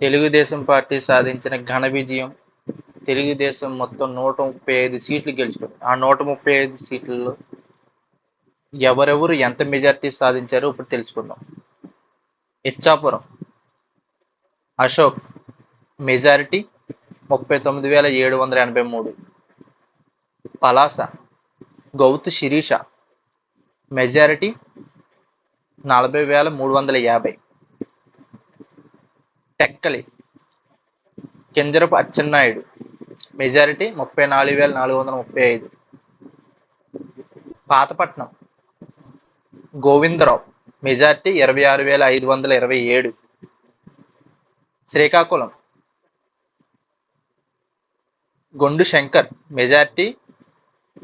Telugu Desam party సాధించిన ఘన విజయం తెలుగుదేశం మొత్తం నూట ముప్పై ఐదు సీట్లు గెలుచుకుంది. ఆ నూట ముప్పై ఐదు సీట్లలో ఎవరెవరు ఎంత మెజార్టీ సాధించారో ఇప్పుడు తెలుసుకుందాం. ఇచ్చాపురం అశోక్ మెజారిటీ ముప్పై తొమ్మిది వేల ఏడు వందల ఎనభై మూడు. పలాస గౌతు శిరీష మెజారిటీ నలభై వేల మూడు వందల యాభై. టెక్కలి. కింజరపు అచ్చెన్నాయుడు. మెజారిటీ ముప్పై నాలుగు వేల నాలుగు వందల ముప్పై ఐదు. పాతపట్నం. గోవిందరావు. మెజార్టీ ఇరవై ఆరు వేల ఐదు వందల ఇరవై ఏడు. శ్రీకాకుళం. గొండు శంకర్. మెజార్టీ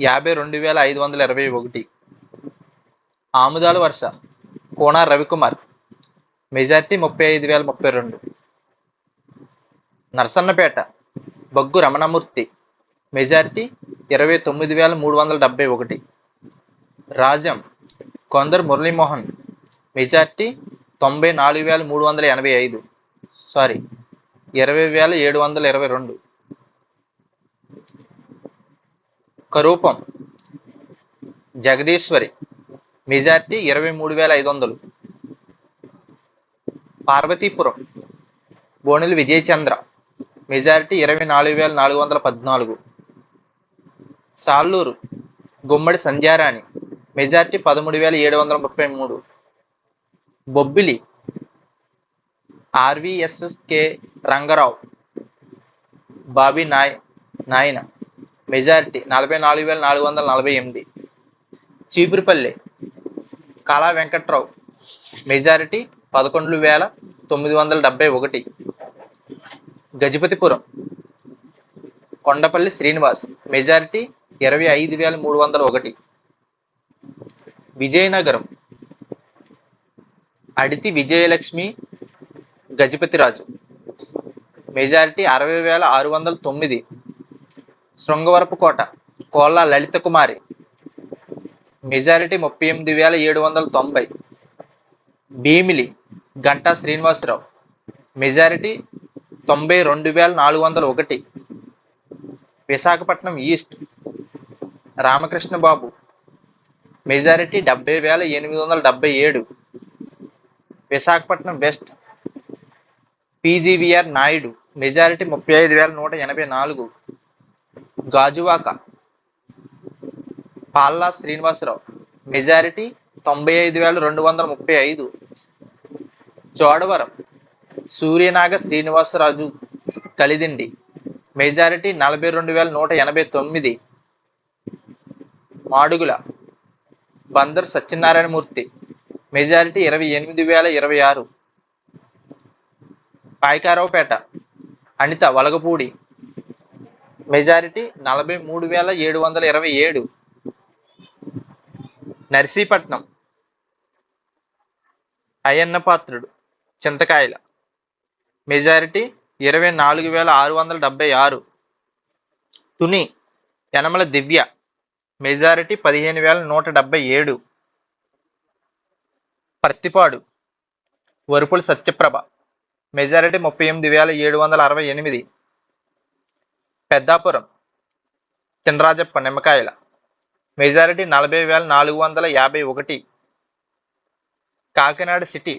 యాభై రెండు వేల ఐదు వందల ఇరవై ఒకటి. ఆముదాల వర్ష కోన రవికుమార్. మెజార్టీ ముప్పై ఐదు వేల ముప్పై రెండు. నరసన్నపేట బగ్గు రమణమూర్తి మెజార్టీ ఇరవై తొమ్మిది వేల మూడు వందల డెబ్బై ఒకటి. రాజం కొందరు మురళీమోహన్ మెజార్టీ తొంభై నాలుగు వేల మూడు వందల ఎనభై ఐదు. సారీ ఇరవై వేల ఏడు వందల ఇరవై రెండు. కరూపం జగదీశ్వరి మెజార్టీ ఇరవై మూడు వేల ఐదు వందలు. పార్వతీపురం బోణిల విజయచంద్ర మెజారిటీ ఇరవై నాలుగు వేల నాలుగు వందల పద్నాలుగు. సాల్లూరు గుమ్మడి సంధ్యారాణి మెజార్టీ పదమూడు వేల ఏడు వందల ముప్పై మూడు. బొబ్బిలి ఆర్వీఎస్ఎస్కే రంగరావు బాబీ నాయ్ నాయన మెజారిటీ నలభై నాలుగు వేల నాలుగు వందల నలభై ఎనిమిది. చీపురుపల్లి కళా వెంకట్రావు మెజారిటీ పదకొండు వేల తొమ్మిది వందల డెబ్బై ఒకటి. గజపతిపురం. కొండపల్లి శ్రీనివాస్. మెజారిటీ ఇరవై ఐదు వేల మూడు వందల ఒకటి. విజయనగరం. అడితి విజయలక్ష్మి గజపతిరాజు. మెజారిటీ అరవై వేల ఆరు వందల తొమ్మిది. శృంగవరపు కోట. కోళ్ళ లలిత కుమారి. మెజారిటీ ముప్పై ఎనిమిది వేల ఏడు వందల తొంభై. భీమిలి గంటా శ్రీనివాసరావు. మెజారిటీ తొంభై రెండు వేల నాలుగు వందల ఒకటి. విశాఖపట్నం ఈస్ట్. రామకృష్ణ బాబు మెజారిటీ డెబ్బై వేల ఎనిమిది వందల డెబ్బై ఏడు. Visakhapatnam west. PGVR Naidu. Majority ముప్పై ఐదు వేల నూట ఎనభై నాలుగు. గాజువాక. పాల్లా శ్రీనివాసరావు. మెజారిటీ తొంభై ఐదు వేల రెండు వందల ముప్పై ఐదు. చోడవరం. సూర్యనాగ శ్రీనివాసరాజు కలిదిండి. మెజారిటీ నలభై రెండు వేల నూట ఎనభై తొమ్మిది. మాడుగుల బందర్ సత్యనారాయణమూర్తి. మెజారిటీ ఇరవై ఎనిమిది వేల ఇరవై ఆరు. పాయకారావుపేట అనిత వలగపూడి. మెజారిటీ నలభై మూడు వేల ఏడు వందల ఇరవై ఏడు. నర్సీపట్నం అయ్యన్నపాత్రుడు చింతకాయల. మెజారిటీ ఇరవై నాలుగు వేల ఆరు వందల డెబ్బై ఆరు. తుని యనమల దివ్య మెజారిటీ పదిహేను వేల నూట డెబ్బై ఏడు. పర్తిపాడు వరుపుల సత్యప్రభ మెజారిటీ ముప్పై ఎనిమిది వేల ఏడు వందల అరవై ఎనిమిది. పెద్దాపురం చినరాజప్ప నిమ్మకాయల మెజారిటీ నలభై వేల నాలుగు వందల యాభై ఒకటి. కాకినాడ సిటీ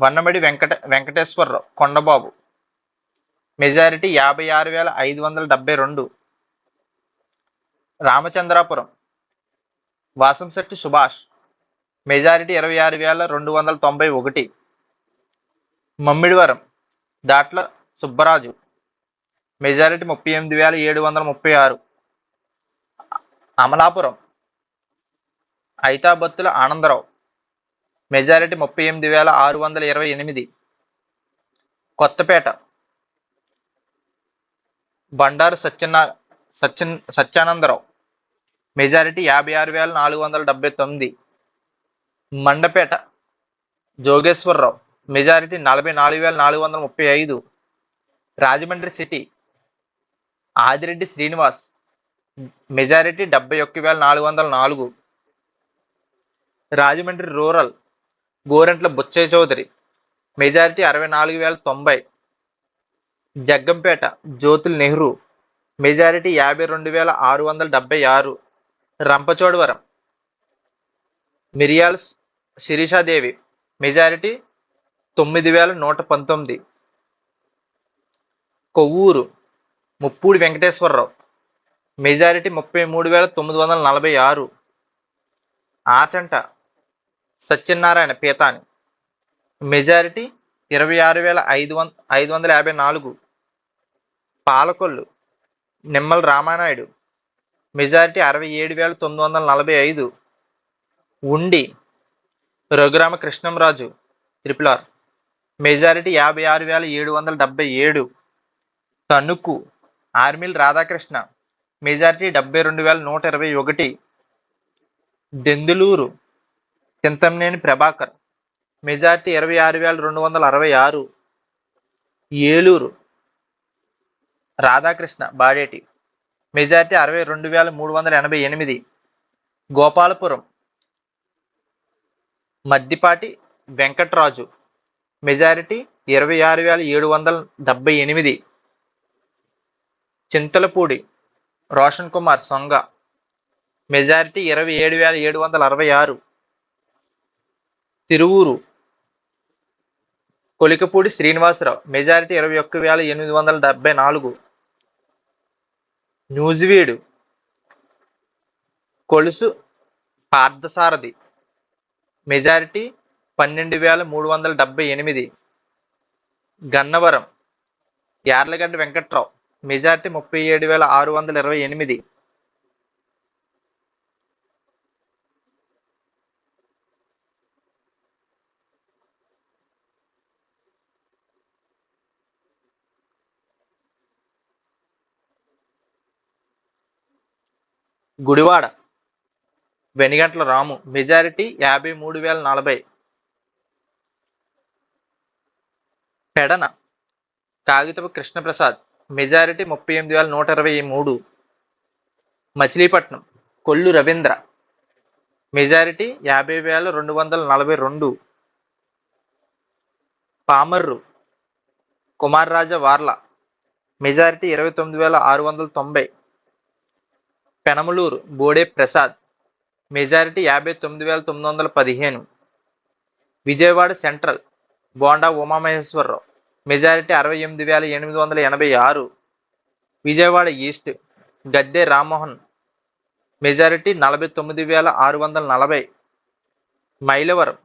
వన్నమడి వెంకట వెంకటేశ్వరరావు కొండబాబు. మెజారిటీ యాభై ఆరు వేల ఐదు వందల డెబ్బై రెండు. రామచంద్రాపురం. వాసంశెట్టి సుభాష్. మెజారిటీ ఇరవై ఆరు వేల రెండు వందల తొంభై ఒకటి. మమ్మిడివరం. దాట్ల సుబ్బరాజు. మెజారిటీ ముప్పై ఎనిమిది వేల ఏడు వందల ముప్పై ఆరు. అమలాపురం. ఐతాబత్తుల ఆనందరావు. మెజారిటీ ముప్పై ఎనిమిది వేల ఆరు వందల ఇరవై ఎనిమిది. కొత్తపేట. బండారు సత్యనా సత్యన్ సత్యానందరావు. మెజారిటీ యాభై ఆరు వేల నాలుగు వందల డెబ్బై తొమ్మిది. మండపేట. జోగేశ్వరరావు. మెజారిటీ నలభై నాలుగు వేల నాలుగు వందల ముప్పై ఐదు. రాజమండ్రి సిటీ. ఆదిరెడ్డి శ్రీనివాస్. మెజారిటీ డెబ్బై ఒక్క వేల నాలుగు వందల నాలుగు. రాజమండ్రి రూరల్. గోరెంట్ల బుచ్చయ్య చౌదరి. మెజారిటీ అరవై నాలుగు వేల తొంభై. జగ్గంపేట జ్యోతుల్ నెహ్రూ. మెజారిటీ యాభై రెండు వేల ఆరు వందల డెబ్బై ఆరు. రంపచోడవరం. మిరియాల్ శిరీషాదేవి. మెజారిటీ తొమ్మిది వేల నూట పంతొమ్మిది. కొవ్వూరు ముప్పూడి వెంకటేశ్వరరావు. మెజారిటీ ముప్పై మూడు వేల తొమ్మిది వందల నలభై ఆరు. ఆచంట సత్యనారాయణ పీతాని మెజారిటీ ఇరవై ఆరు వేల ఐదు వంద ఐదు వందల యాభై నాలుగు. పాలకొల్లు నిమ్మల రామానాయుడు. మెజారిటీ అరవై ఏడు వేల తొమ్మిది వందల నలభై ఐదు. Undi Raghurama Krishnamraju triple R majority యాభై ఆరు వేల ఏడు వందల డెబ్బై ఏడు. తణుకు ఆర్మిల్ రాధాకృష్ణ. మెజారిటీ డెబ్బై రెండు వేల నూట ఇరవై ఒకటి. దెందులూరు చింతమనేని ప్రభాకర్. మెజార్టీ ఇరవై ఆరు వేల రెండు వందల అరవై ఆరు. ఏలూరు రాధాకృష్ణ బాడేటి. మెజార్టీ అరవై రెండు వేల మూడు వందల ఎనభై ఎనిమిది. గోపాలపురం మద్దిపాటి వెంకట్రాజు. మెజారిటీ ఇరవై ఆరు వేల ఏడు వందల డెబ్బై ఎనిమిది. చింతలపూడి రోషన్ కుమార్ సొంగ. మెజారిటీ ఇరవై ఏడు వేల ఏడు వందల అరవై ఆరు. తిరువూరు. కొలికపూడి శ్రీనివాసరావు మెజారిటీ ఇరవై ఒక్క వేల ఎనిమిది వందల డెబ్బై నాలుగు. న్యూజివీడు కొలుసు పార్థసారథి మెజారిటీ పన్నెండు వేల మూడు వందల డెబ్బై ఎనిమిది. గన్నవరం యార్లగడ్డ వెంకట్రావు మెజారిటీ ముప్పై ఏడు వేల ఆరు వందల ఇరవై ఎనిమిది. గుడివాడ వెనిగంట్ల రాము మెజారిటీ యాభై మూడు వేల నలభై. పెడన కాగితపు కృష్ణప్రసాద్ మెజారిటీ ముప్పై ఎనిమిది వేల నూట ఇరవై మూడు. మచిలీపట్నం కొల్లు రవీంద్ర మెజారిటీ యాభై వేల రెండు వందల నలభై రెండు. పామర్రు కుమార్ రాజా వార్ల మెజారిటీ ఇరవై తొమ్మిది వేల ఆరు వందల తొంభై. పెనమలూరు బోడే ప్రసాద్ మెజారిటీ యాభై తొమ్మిది వేల తొమ్మిది వందల పదిహేను. విజయవాడ సెంట్రల్ బోండా ఉమామహేశ్వరరావు మెజారిటీ అరవై ఎనిమిది వేల ఎనిమిది వందల ఎనభై ఆరు. విజయవాడ ఈస్ట్ గద్దె రామ్మోహన్ మెజారిటీ నలభై తొమ్మిది వేల ఆరు వందల నలభై. మైలవరం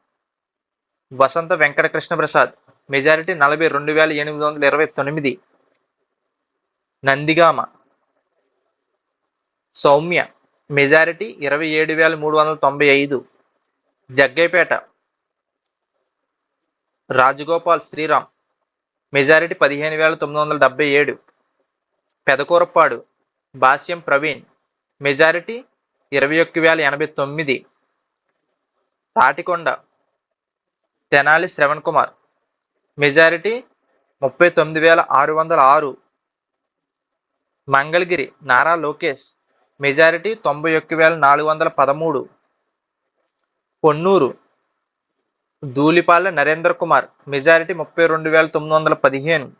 వసంత వెంకటకృష్ణ ప్రసాద్ మెజారిటీ నలభై రెండు వేల ఎనిమిది వందల ఇరవై తొమ్మిది. నందిగామ సౌమ్య మెజారిటీ ఇరవై ఏడు వేల మూడు వందల తొంభై ఐదు. జగ్గైపేట రాజగోపాల్ శ్రీరామ్ మెజారిటీ పదిహేను వేల తొమ్మిది వందల డెబ్బై ఏడు. పెదకూరపాడు భాష్యం ప్రవీణ్ మెజారిటీ ఇరవై ఒక్క వేల ఎనభై తొమ్మిది. తాటికొండ తెనాలి శ్రవణ్ కుమార్ మెజారిటీ ముప్పై తొమ్మిది వేల ఆరు వందల ఆరు. మంగళగిరి నారా లోకేష్ మెజారిటీ తొంభై ఒక్క వేల నాలుగు వందల పదమూడు. పొన్నూరు. ధూళిపాల నరేంద్ర కుమార్ మెజారిటీ ముప్పై రెండు వేల తొమ్మిది వందల పదిహేను.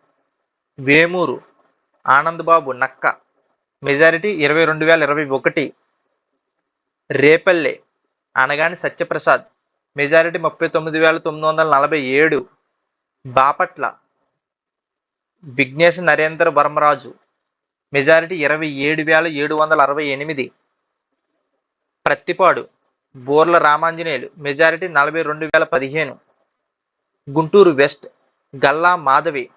వేమూరు. ఆనందబాబు నక్క మెజారిటీ ఇరవై రెండు వేల ఇరవై ఒకటి. రేపల్లె. అనగాని సత్యప్రసాద్ మెజారిటీ ముప్పై తొమ్మిది వేల తొమ్మిది వందల నలభై ఏడు. బాపట్ల. విఘ్నేశ్ నరేంద్ర వర్మరాజు మెజారిటీ ఇరవై ఏడు వేల ఏడు వందల అరవై ఎనిమిది. ప్రత్తిపాడు బోర్ల రామాంజనేయులు మెజారిటీ నలభై రెండు వేల పదిహేను. గుంటూరు వెస్ట్ గల్లా మాధవి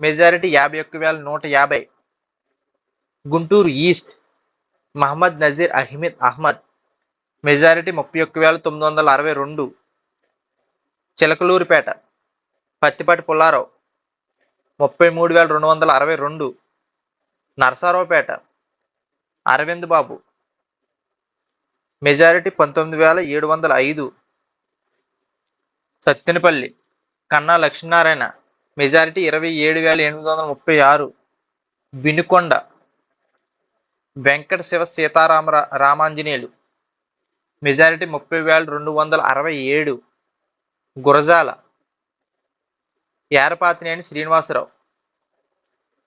మెజారిటీ యాభై ఒక్క వేల నూట యాభై. గుంటూరు ఈస్ట్ మహమ్మద్ నజీర్ అహ్మద్ అహ్మద్ మెజారిటీ ముప్పై ఒక్క వేల తొమ్మిది వందల అరవై రెండు. చిలకలూరిపేట పత్తిపాటి పుల్లారావు ముప్పై మూడు వేల రెండు వందల అరవై రెండు. నరసారావుపేట అరవింద్ బాబు. మెజారిటీ పంతొమ్మిది వేల ఏడు వందల ఐదు. సత్తెనపల్లి కన్నా లక్ష్మీనారాయణ. మెజారిటీ ఇరవై ఏడు వేల ఎనిమిది వందల ముప్పై ఆరు. వినుకొండ వెంకట శివ సీతారామ రామాంజనేయులు. మెజారిటీ ముప్పై వేల రెండు వందల అరవై ఏడు. గురజాల ఏరపాతినేని శ్రీనివాసరావు.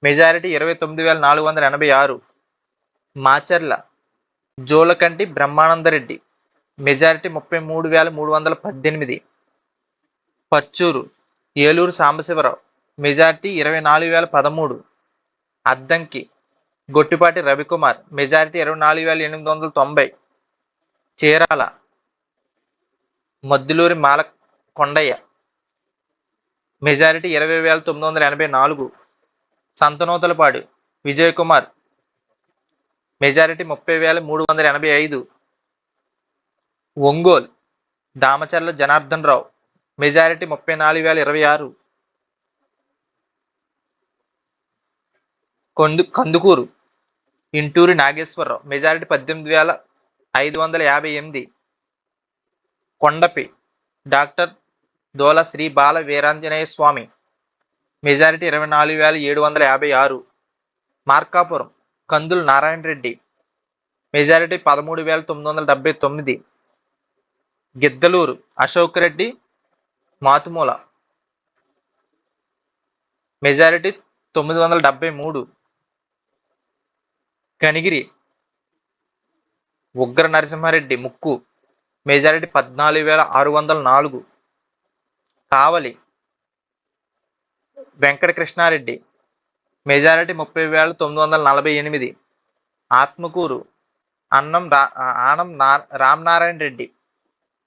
మెజారిటీ ఇరవై తొమ్మిది వేల నాలుగు వందల ఎనభై ఆరు. మాచర్ల జోలకంటి బ్రహ్మానందరెడ్డి మెజారిటీ ముప్పై మూడు వేల మూడు వందల పద్దెనిమిది. పచ్చూరు ఏలూరు సాంబశివరావు మెజారిటీ ఇరవై నాలుగు వేల పదమూడు. అద్దంకి గొట్టిపాటి రవికుమార్ మెజారిటీ ఇరవై నాలుగు వేల ఎనిమిది వందల తొంభై. చీరాల మద్దులూరి మాల కొండయ్య మెజారిటీ ఇరవై వేల తొమ్మిది వందల ఎనభై నాలుగు. సంతనూతలపాడు విజయ్ కుమార్. మెజారిటీ ముప్పై వేల మూడు వందల ఎనభై ఐదు. ఒంగోలు దామచర్ల జనార్దన్ రావు. మెజారిటీ ముప్పై నాలుగు వేల ఇరవై ఆరు. కొందు కందుకూరు ఇంటూరి నాగేశ్వరరావు. మెజారిటీ పద్దెనిమిది వేల ఐదు వందల యాభై ఎనిమిది. కొండపి డాక్టర్ దోల శ్రీ బాల వీరాంజనేయ స్వామి. మెజారిటీ ఇరవై నాలుగు వేల ఏడు వందల యాభై ఆరు. మార్కాపురం కందులు నారాయణ రెడ్డి. మెజారిటీ పదమూడు వేల తొమ్మిది వందల డెబ్బై తొమ్మిది. గిద్దలూరు అశోక్ రెడ్డి మాతుమూల. మెజారిటీ తొమ్మిది వందల డెబ్బై మూడు. కనిగిరి ఉగ్ర నరసింహారెడ్డి ముక్కు. మెజారిటీ పద్నాలుగు వేల ఆరు వందల నాలుగు. కావలి వెంకట కృష్ణారెడ్డి మెజారిటీ ముప్పై వేల తొమ్మిది వందల నలభై ఎనిమిది. ఆత్మకూరు అన్నం రా ఆనం నా రామనారాయణ రెడ్డి.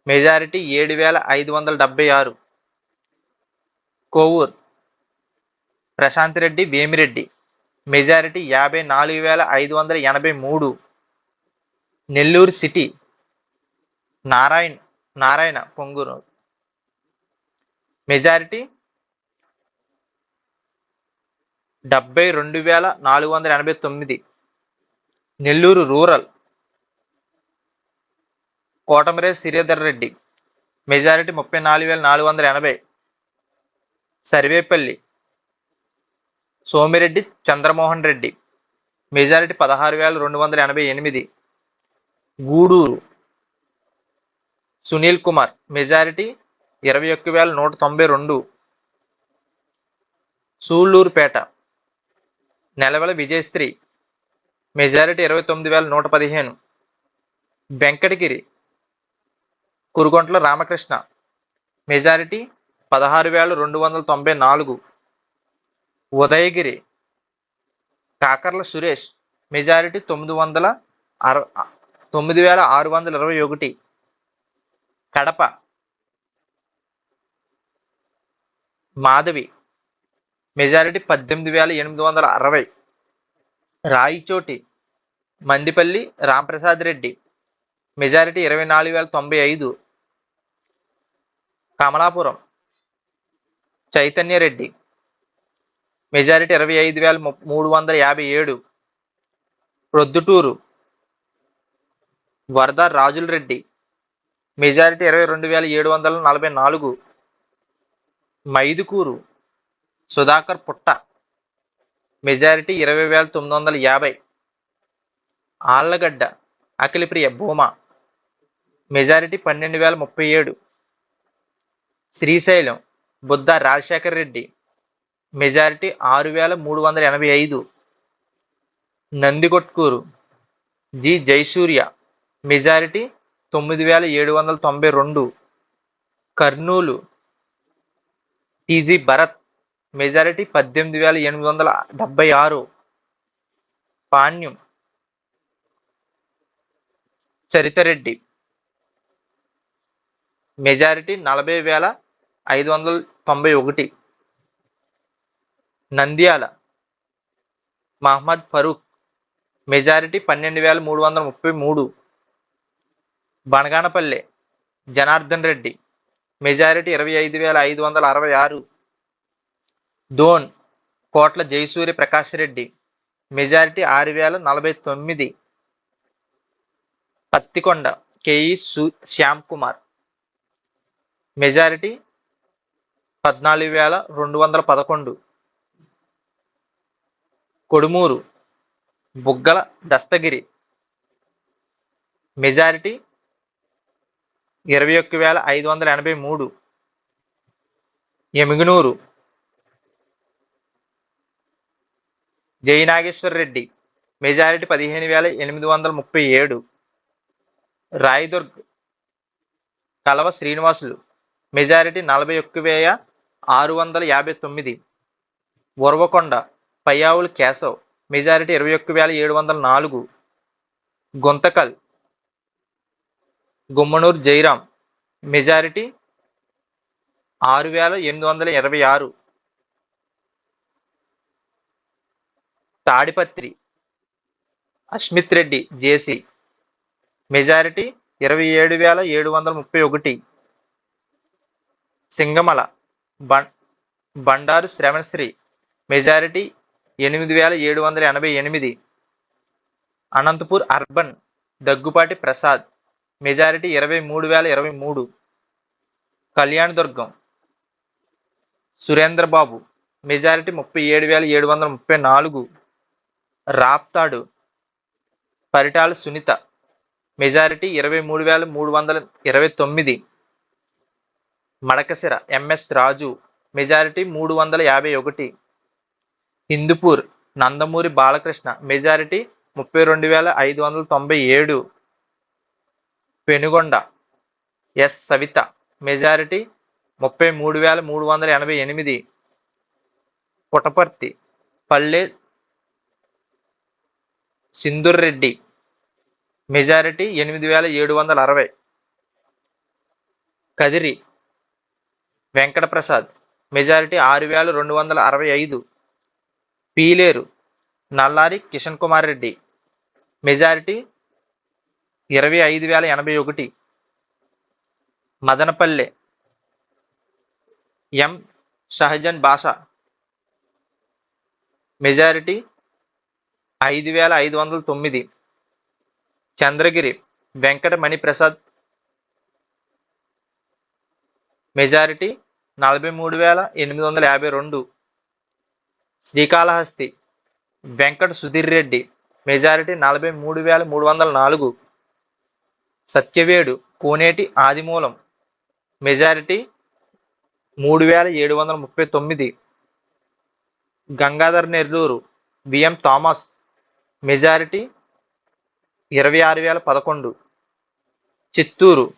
మెజారిటీ ఏడు వేల ఐదు వందల డెబ్బై ఆరు. కోవూర్ ప్రశాంత్ రెడ్డి వేమిరెడ్డి. మెజారిటీ యాభై నాలుగు వేల ఐదు వందల ఎనభై మూడు. నెల్లూరు సిటీ నారాయణ్ నారాయణ పొంగూరు. మెజారిటీ డెబ్బై రెండు వేల నాలుగు వందల ఎనభై తొమ్మిది. నెల్లూరు రూరల్. కోటమిరే శ్రీధర్ రెడ్డి. మెజారిటీ ముప్పై నాలుగు వేల నాలుగు వందల ఎనభై. సర్వేపల్లి. సోమిరెడ్డి చంద్రమోహన్ రెడ్డి. మెజారిటీ పదహారు వేల రెండు వందల ఎనభై ఎనిమిది. గూడూరు. సునీల్ కుమార్. మెజారిటీ ఇరవై ఒక్క వేల నూట తొంభై రెండు. సూళ్ళూరుపేట. నెలవెల విజయశ్రీ. మెజారిటీ ఇరవై తొమ్మిది వేల నూట పదిహేను. వెంకటగిరి. కురుగొంట్ల రామకృష్ణ. మెజారిటీ పదహారు వేల రెండు వందల తొంభై నాలుగు. ఉదయగిరి. కాకర్ల సురేష్. మెజారిటీ తొమ్మిది వందల అర తొమ్మిది వేల ఆరు వందల ఇరవై ఒకటి. కడప. మాధవి. మెజారిటీ పద్దెనిమిది వేల ఎనిమిది వందల అరవై. రాయిచోటి మందిపల్లి రాంప్రసాద్ రెడ్డి మెజారిటీ ఇరవై నాలుగు వేల తొంభై ఐదు. కమలాపురం చైతన్య రెడ్డి మెజారిటీ ఇరవై ఐదు వేల మూడు వందల యాభై ఏడు. ప్రొద్దుటూరు వరద రాజుల రెడ్డి మెజారిటీ ఇరవై రెండు వేల ఏడు వందల నలభై నాలుగు. మైదుకూరు సుధాకర్ పుట్ట. మెజారిటీ ఇరవై వేల తొమ్మిది వందల యాభై. ఆళ్ళగడ్డ అఖిలప్రియ భూమా. మెజారిటీ పన్నెండు వేల ముప్పై ఏడు. శ్రీశైలం బుద్ధ రాజశేఖర్ రెడ్డి. మెజారిటీ ఆరు వేల మూడు వందల ఎనభై ఐదు. నందికొట్కూరు జి జయసూర్య. మెజారిటీ తొమ్మిది వేల ఏడు వందల తొంభై రెండు. కర్నూలు టీజీ భరత్. మెజారిటీ పద్దెనిమిది వేల ఎనిమిది వందల డెబ్బై ఆరు. పాణ్యం. చరితరెడ్డి. మెజారిటీ నలభై వేల ఐదు వందల తొంభై ఒకటి. నంద్యాల. మహమ్మద్ ఫరూక్. మెజారిటీ పన్నెండు వేల మూడు వందల ముప్పై మూడు. బనగానపల్లె. జనార్దన్ రెడ్డి. మెజారిటీ ఇరవై ఐదు వేల ఐదు వందల అరవై ఆరు. ధోన్ కోట్ల జయసూర్య ప్రకాష్ రెడ్డి. మెజారిటీ ఆరు వేల నలభై తొమ్మిది. పత్తికొండ కేఈ సు శ్యామ్ కుమార్. మెజారిటీ పద్నాలుగు వేల రెండు వందల పదకొండు. కొడుమూరు బుగ్గల దస్తగిరి. మెజారిటీ ఇరవై ఒక్క వేల ఐదు వందల ఎనభై మూడు. ఎమిగనూరు జై నాగేశ్వర్ రెడ్డి. మెజారిటీ పదిహేను వేల ఎనిమిది వందల ముప్పై ఏడు. రాయదుర్గ్ కలవ శ్రీనివాసులు. మెజారిటీ నలభై ఒక్క వేల ఆరు వందల యాభై తొమ్మిది. ఉరవకొండ పయ్యావులు కేశవ్. మెజారిటీ ఇరవై ఒక్క వేల ఏడు వందల నాలుగు. గుంతకల్ గుమ్మనూరు జైరాం మెజారిటీ ఆరు వేల ఎనిమిది వందల ఇరవై ఆరు. తాడిపత్రి అస్మిత్ రెడ్డి జేసీ. మెజారిటీ ఇరవై ఏడు వేల ఏడు వందల ముప్పై ఒకటి. సింగమల బండారు శ్రవణశ్రీ. మెజారిటీ ఎనిమిది వేల ఏడు వందల ఎనభై ఎనిమిది. అనంతపూర్ అర్బన్ దగ్గుపాటి ప్రసాద్. మెజారిటీ ఇరవై మూడు వేల ఇరవై మూడు. కళ్యాణదుర్గం సురేంద్రబాబు. మెజారిటీ ముప్పై ఏడు వేల ఏడు వందల ముప్పై నాలుగు. రాప్తాడు. పరిటాల సునీత. మెజారిటీ ఇరవై మూడు వేల మూడు వందల ఇరవై తొమ్మిది. మడకసిర ఎంఎస్ రాజు. మెజారిటీ మూడు వందల యాభై ఒకటి. హిందూపూర్ నందమూరి బాలకృష్ణ. మెజారిటీ ముప్పై రెండు వేల ఐదు వందల తొంభై ఏడు. పెనుగొండ ఎస్ సవిత. మెజారిటీ ముప్పై మూడు వేల మూడు వందల ఎనభై ఎనిమిది. పుటపర్తి పల్లె సింధుర్ రెడ్డి. మెజారిటీ ఎనిమిది వేల ఏడు వందల అరవై. కదిరి వెంకట ప్రసాద్ మెజారిటీ ఆరు వేల రెండు వందల అరవై ఐదు. పీలేరు నల్లారి కిషన్ కుమార్ రెడ్డి. మెజారిటీ ఇరవై ఐదు వేల ఎనభై ఒకటి. మదనపల్లె ఎం. షహజన్ బాషా మెజారిటీ ఐదు వేల ఐదు వందల తొమ్మిది. చంద్రగిరి వెంకట మణిప్రసాద్. మెజారిటీ నలభై మూడు వేల ఎనిమిది వందల యాభై రెండు. శ్రీకాళహస్తి వెంకట సుధీర్ రెడ్డి. మెజారిటీ నలభై మూడు వేల మూడు వందల నాలుగు. సత్యవేడు కోనేటి ఆదిమూలం. మెజారిటీ మూడు వేల ఏడు వందల ముప్పై తొమ్మిది. Gangadhar Nellore VM Thomas. Majority ఇరవై ఆరు వేల పదకొండు. చిత్తూరు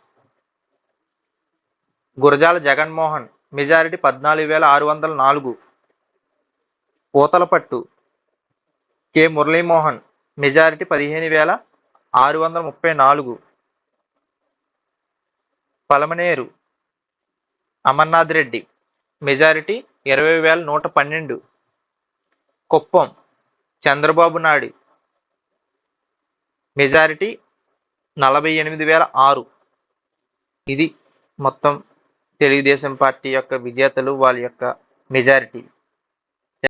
గురజాల జగన్మోహన్ మెజారిటీ పద్నాలుగు వేల ఆరు వందల నాలుగు. పూతలపట్టు కె. మురళీమోహన్ మెజారిటీ పదిహేను వేల ఆరు వందల ముప్పై నాలుగు. పలమనేరు అమర్నాథ్ రెడ్డి మెజారిటీ ఇరవై వేల నూట పన్నెండు. కుప్పం చంద్రబాబు నాయుడు మెజారిటీ నలభై ఎనిమిది వేల ఆరు. ఇది మొత్తం తెలుగుదేశం పార్టీ యొక్క విజేతలు వాళ్ళ యొక్క మెజారిటీ.